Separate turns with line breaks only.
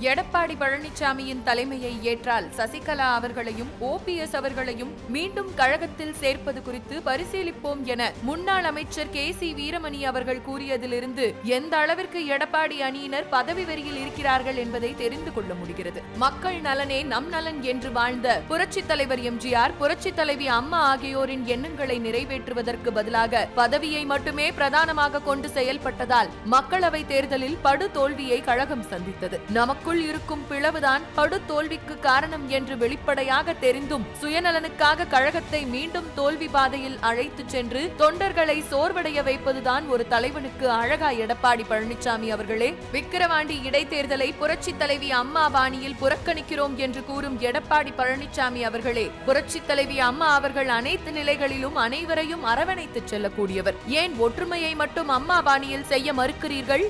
எடப்பாடி பழனிசாமியின் தலைமையை ஏற்றால் சசிகலா அவர்களையும் ஓபிஎஸ் அவர்களையும் மீண்டும் கழகத்தில் சேர்ப்பது குறித்து பரிசீலிப்போம் என முன்னாள் அமைச்சர் கே சி வீரமணி அவர்கள் கூறியதிலிருந்து எந்த அளவிற்கு எடப்பாடி அணியினர் பதவி வரியில் இருக்கிறார்கள் என்பதை தெரிந்து கொள்ள முடிகிறது. மக்கள் நலனே நம் நலன் என்று வாழ்ந்த புரட்சி தலைவர் எம்ஜிஆர் புரட்சித் தலைவி அம்மா ஆகியோரின் எண்ணங்களை நிறைவேற்றுவதற்கு பதிலாக பதவியை மட்டுமே பிரதானமாக கொண்டு செயல்பட்டதால் மக்களவை தேர்தலில் படு தோல்வியை கழகம் சந்தித்தது. நமக்கு நமக்குள் இருக்கும் பிளவுதான் படு தோல்விக்கு காரணம் என்று வெளிப்படையாக தெரிந்தும் சுயநலனுக்காக கழகத்தை மீண்டும் தோல்வி பாதையில் அழைத்துச் சென்று தொண்டர்களை சோர்வடைய வைப்பதுதான் ஒரு தலைவனுக்கு அழகா எடப்பாடி பழனிசாமி அவர்களே. விக்கிரவாண்டி இடைத்தேர்தலை புரட்சி தலைவி அம்மா பாணியில் புறக்கணிக்கிறோம் என்று கூறும் எடப்பாடி பழனிசாமி அவர்களே புரட்சி தலைவி அம்மா அவர்கள் அனைத்து நிலைகளிலும் அனைவரையும் அரவணைத்துச் செல்லக்கூடியவர். ஏன் ஒற்றுமையை மட்டும் அம்மா பாணியில் செய்ய மறுக்கிறீர்கள்?